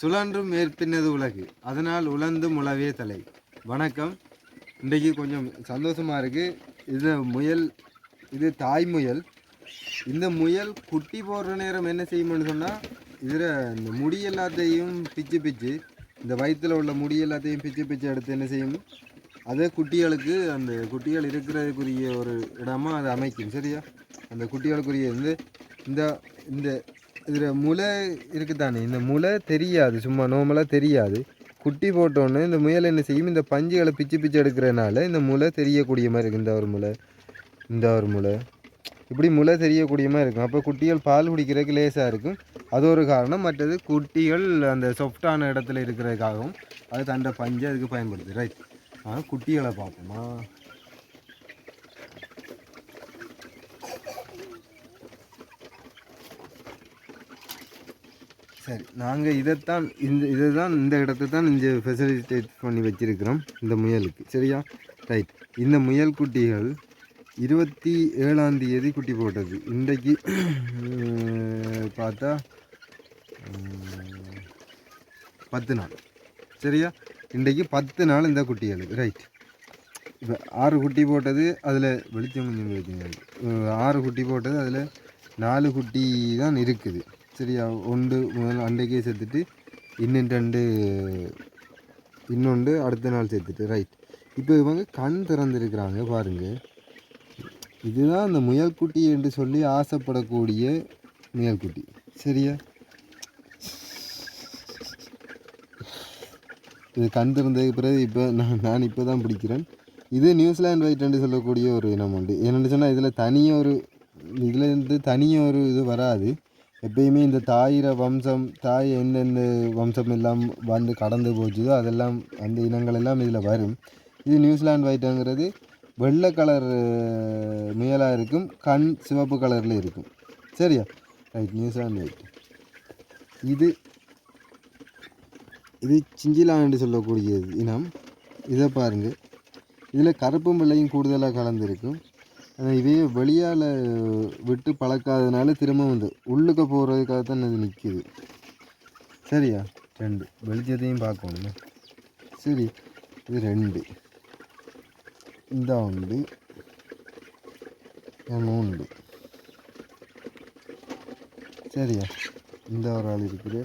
சுழன்றும் மேற்பின்னது உலகு. அதனால் உழந்து முளவே தலை. வணக்கம். இன்றைக்கு கொஞ்சம் சந்தோஷமாக இருக்குது இது முயல் இது தாய் முயல். இந்த முயல் குட்டி போடுற நேரம் என்ன செய்யும்னு சொன்னால் இதில் இந்த முடி எல்லாத்தையும் பிச்சு பிச்சு இந்த வயிற்றில் உள்ள முடி எல்லாத்தையும் பிச்சு பிச்சு எடுத்து என்ன செய்யும்? அதே குட்டிகளுக்கு அந்த குட்டிகள் இருக்கிறதுக்குரிய ஒரு இடமாக அதை அமைக்கும். சரியா? அந்த குட்டிகளுக்குரிய வந்து இந்த இந்த இதில் முளை இருக்குதானே? இந்த முளை தெரியாது சும்மா நார்மலாக தெரியாது. குட்டி போட்டோன்னே இந்த முயல் என்ன செய்யும்? இந்த பஞ்சுகளை பிச்சு பிச்சு எடுக்கிறனால இந்த முளை தெரியக்கூடிய மாதிரி இருக்குது இந்த ஒரு முளை இந்த ஒரு முளை. இப்படி முளை தெரியக்கூடிய மாதிரி இருக்கும். அப்போ குட்டிகள் பால் குடிக்கிறதுக்கு லேசாக இருக்கும். அது ஒரு காரணம். மற்றது குட்டிகள் அந்த சொஃப்டான இடத்துல இருக்கிறதுக்காகவும் அது தண்டை பஞ்சு அதுக்கு பயன்படுது. ரைட் ஆனால் குட்டிகளை பார்ப்போமா? சரி நாங்கள் இதைத்தான் இந்த இதை தான் இந்த இடத்த தான் இங்கே ஃபெசிலிட்டேட் பண்ணி வச்சுருக்கிறோம் இந்த முயலுக்கு. சரியா? ரைட் இந்த முயல் குட்டிகள் இருபத்தி ஏழாம் தேதி குட்டி போட்டது. இன்றைக்கு பார்த்தா பத்து நாள். சரியா? இன்றைக்கு பத்து நாள் இந்த குட்டிகளுக்கு. ரைட் இப்போ ஆறு குட்டி போட்டது அதில் வெளிச்சம் கொஞ்சம் ஆறு குட்டி போட்டது அதில் நாலு குட்டி தான் இருக்குது. சரியா ஒன்று முதல் அன்றைக்கே சேர்த்துட்டு இன்னும் ரெண்டு இன்னொன்று அடுத்த நாள் சேர்த்துட்டு ரைட் இப்போ இவங்க கண் திறந்திருக்கிறாங்க பாருங்கள் இதுதான் அந்த முயல்குட்டி என்று சொல்லி ஆசைப்படக்கூடிய முயல்குட்டி சரியா? இது கண் திறந்ததுக்கு பிறகு இப்போ நான் நான் இப்போ தான் பிடிக்கிறேன். இது நியூசிலாந்து வைட் என்று சொல்லக்கூடிய ஒரு இனம் உண்டு. ஏன்னு சொன்னால் இதில் தனியாக ஒரு இதில் இருந்து தனியாக ஒரு இது வராது. எப்பயுமே இந்த தாயிர வம்சம் தாய் எந்தெந்த வம்சம் எல்லாம் வந்து கடந்து போச்சுதோ அதெல்லாம் அந்த இனங்கள் எல்லாம் இதில் வரும். இது நியூசிலாந்து ஒயிட்டுங்கிறது வெள்ளை கலர் முயலாக இருக்கும் கண் சிவப்பு கலரில் இருக்கும். சரியா? ரைட் நியூசிலாந்து ஒயிட் இது இது சிஞ்சிலான்னு சொல்லக்கூடிய இனம். இதை பாருங்கள் இதில் கருப்பும் வெள்ளையும் கூடுதலாக கலந்துருக்கும். ஆனால் இவையே வெளியால் விட்டு பழக்காதனால திரும்ப வந்து உள்ளுக்க போகிறதுக்காக தான் இது நிற்கிது சரியா? ரெண்டு. வெளிச்சத்தையும் பார்க்கணும். சரி. இது ரெண்டு. இந்த உண்டு. மூணு சரியா? இந்த ஒரு ஆள் இருக்குது.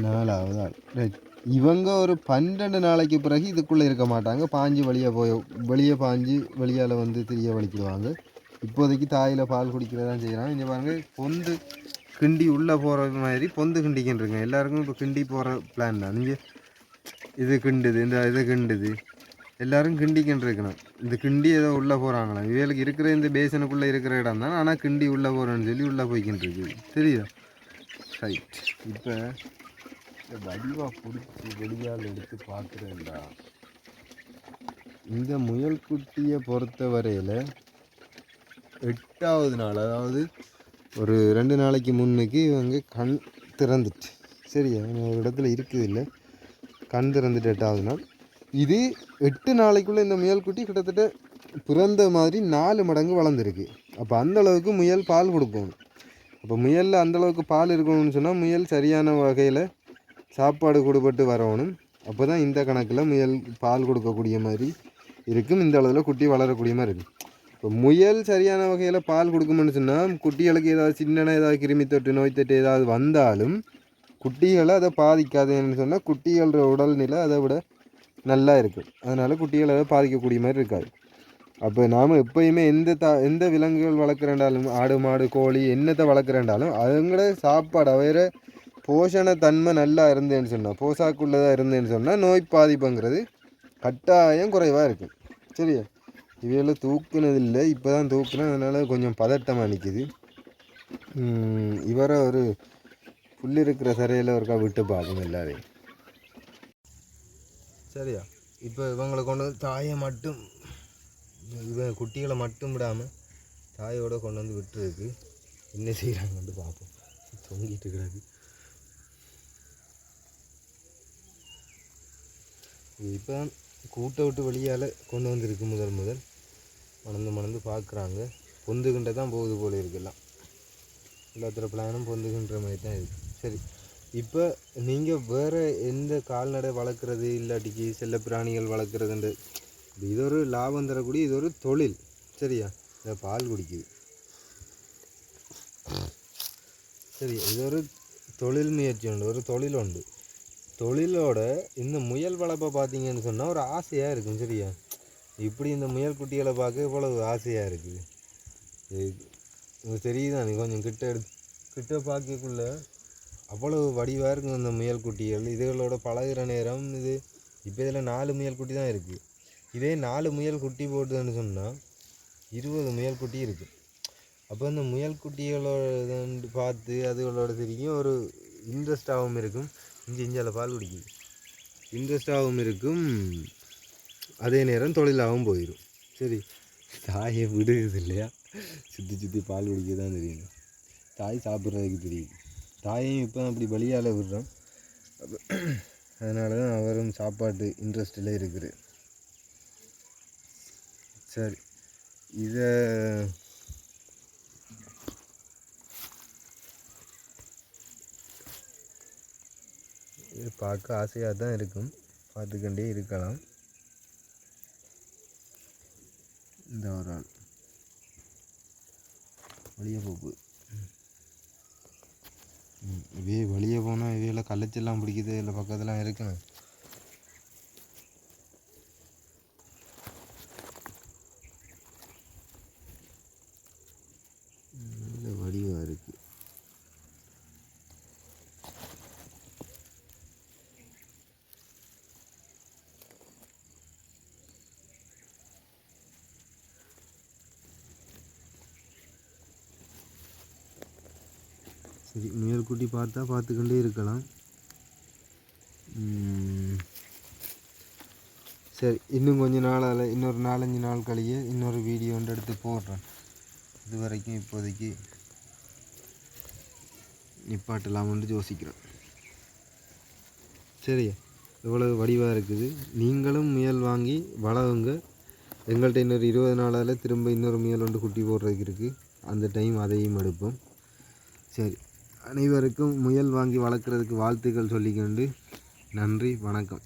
நாலாவது ஆள். ரைட். இவங்க ஒரு பன்னெண்டு நாளைக்கு பிறகு இதுக்குள்ளே இருக்க மாட்டாங்க. பாஞ்சு வெளியே போய் வெளியே பாஞ்சு வெளியால் வந்து திரிய வலிக்கிடுவாங்க. இப்போதைக்கு தாயில் பால் குடிக்கிறதான் செய்கிறாங்க இங்கே பாருங்க பொந்து கிண்டி உள்ளே போகிற மாதிரி பொந்து கிண்டிக்கின்றிருங்க எல்லாருக்கும் இப்போ கிண்டி போகிற பிளான் தான். நீங்கள் இது கிண்டுது இந்த இது கிண்டுது. எல்லோரும் கிண்டிக்கின்னு இருக்கணும் இந்த கிண்டி ஏதோ உள்ளே போகிறாங்களாம் இவளுக்கு இருக்கிற இந்த பேசனுக்குள்ளே இருக்கிற இடம் தான். ஆனால் கிண்டி உள்ளே போகிறேன்னு சொல்லி உள்ளே போய்க்கின்னு இருக்குது தெரியுதா? ரைட் இப்போ இந்த வடிவாக பிடிச்சி வெளியால் எடுத்து பார்க்குறேன்டா. இந்த முயல் குட்டியை பொறுத்த வரையில் எட்டாவது நாள் அதாவது ஒரு ரெண்டு நாளைக்கு முன்னுக்கு இவங்க கண் திறந்துட்டு சரியா? ஒரு இடத்துல இருக்குது இல்லை கண் திறந்துட்டு எட்டாவது நாள். இது எட்டு நாளைக்குள்ளே இந்த முயல் குட்டி கிட்டத்தட்ட பிறந்த மாதிரி நாலு மடங்கு வளர்ந்துருக்கு. அப்போ அந்தளவுக்கு முயல் பால் கொடுக்கணும். அப்போ முயலில் அந்தளவுக்கு பால் இருக்கணும்னு சொன்னால் முயல் சரியான வகையில் சாப்பாடு கொடுப்பட்டு வரணும் அப்போ தான் இந்த கணக்கில் முயல் பால் கொடுக்கக்கூடிய மாதிரி இருக்கும். இந்த அளவில் குட்டி வளரக்கூடிய மாதிரி இருக்கும். இப்போ முயல் சரியான வகையில் பால் கொடுக்கும்னு சொன்னால் குட்டிகளுக்கு ஏதாவது சின்ன ஏதாவது கிருமி தொட்டு நோய் தொட்டு ஏதாவது வந்தாலும் குட்டிகளை அதை பாதிக்காதுன்னு சொன்னால் குட்டிகளோட உடல்நிலை அதை விட நல்லா இருக்கும். அதனால் குட்டிகளை அதை பாதிக்கக்கூடிய மாதிரி இருக்காது. அப்போ நாம் எப்பயுமே எந்த த எந்த விலங்குகள் வளர்க்குறேன்டாலும் ஆடு மாடு கோழி என்னத்தை வளர்க்குறேன்டாலும் அதுங்களோட சாப்பாடு வேறு போஷண தன்மை நல்லா இருந்தேன்னு சொன்னால் போசாக்குள்ளதாக இருந்தேன்னு சொன்னால் நோய் பாதிப்புங்கிறது கட்டாயம் குறைவாக இருக்கும். சரியா? இவையெல்லாம் தூக்குனது இல்லை இப்போ தான் தூக்குனேன் அதனால் கொஞ்சம் பதட்டமாக நிற்கிது இவரை ஒரு புல் இருக்கிற சிறையில் ஒருக்கா விட்டு பார்க்கணும் எல்லாரையும். சரியா? இப்போ இவங்களை கொண்டு வந்து தாயை மட்டும் இவன் குட்டிகளை மட்டும் விடாமல் தாயோட கொண்டு வந்து விட்டுருக்கு என்ன செய்கிறாங்கன்னு பார்ப்போம். தொங்கிட்டு கிடக்கு இப்போ கூட்டை விட்டு வெளியால் கொண்டு வந்திருக்கு முதல் முதல். மணந்து மணந்து பார்க்குறாங்க. பொந்துகின்ற தான் போகுது போல இருக்கலாம் எல்லாத்தோட பிளானும் பொந்துகின்ற மாதிரி தான் இருக்குது சரி. இப்போ நீங்கள் வேறு எந்த கால்நடை வளர்க்குறது இல்லாட்டிக்கு செல்ல பிராணிகள் வளர்க்குறதுண்டு. இது ஒரு லாபம் தரக்கூடிய இது ஒரு தொழில். சரியா? இந்த பால் குடிக்குது. சரி இது ஒரு தொழில் முயற்சி உண்டு. ஒரு தொழில் உண்டு. தொழிலோட இந்த முயல் வளர்ப்பை பார்த்தீங்கன்னு சொன்னால் ஒரு ஆசையாக இருக்கும் சரியா? இப்படி இந்த முயல் குட்டிகளை பார்க்க இவ்வளவு ஆசையாக இருக்குது தெரியுதான்? நீ கொஞ்சம் கிட்ட எடுத்து கிட்ட பார்க்கக்குள்ள அவ்வளவு வடிவாக இருக்கும் இந்த முயல் குட்டிகள். இதுகளோட பழகுற நேரம் இது இப்போ இதில் நாலு முயல் குட்டி தான் இருக்குது இதே நாலு முயல் குட்டி போட்டுதுன்னு சொன்னால் இருபது முயல் குட்டி இருக்குது அப்போ இந்த முயல் குட்டிகளோட பார்த்து அதுகளோட தெரியும் ஒரு இன்ட்ரெஸ்டாகவும் இருக்கும். இஞ்சி இஞ்சால பால் குடிக்குது. இன்ட்ரெஸ்டாகவும் இருக்கும். அதே நேரம் தொழிலாகவும் போயிடும் சரி. தாயை விடுகிறது இல்லையா? சுற்றி சுற்றி பால் குடிக்க தான் தெரியும். தாய் சாப்பிட்றதுக்கு தெரியுது தாயையும் இப்போ அப்படி பலியால் விடுறோம். அதனால தான் அவரும் சாப்பாட்டு இன்ட்ரெஸ்டில் இருக்குது. சரி. இதை பார்க்க ஆசையாக தான் இருக்கும். பார்த்துக்கொண்டே இருக்கலாம். இந்த ஒரு ஆள். வெளியே போப்பு இவே வழியே போனால் இவையில கள்ளச்செல்லாம் பிடிக்குது இல்லை பக்கத்துலாம் இருக்கணும் நல்ல வடிவாக இருக்கு சரி முயல்குட்டி பார்த்தா பார்த்துக்கொண்டே இருக்கலாம். சரி இன்னும் கொஞ்ச நாளால் இன்னொரு நாலஞ்சு நாள் கழிய இன்னொரு வீடியோ ஒன்று எடுத்து போடுறேன். இது வரைக்கும் இப்போதைக்கு நிப்பாட்டலாம்னு யோசிக்கிறேன். சரியா? எவ்வளவு வடிவாக இருக்குது? நீங்களும் முயல் வாங்கி வளருங்க. எங்கள்கிட்ட இன்னொரு இருபது நாளால் திரும்ப இன்னொரு முயல் ஒன்று குட்டி போடுறதுக்கு இருக்குது அந்த டைம் அதையும் எடுப்போம். சரி. அனைவருக்கும் முயல் வாங்கி வளர்க்குறதுக்கு வாழ்த்துக்கள் சொல்லிக்கொண்டு நன்றி வணக்கம்.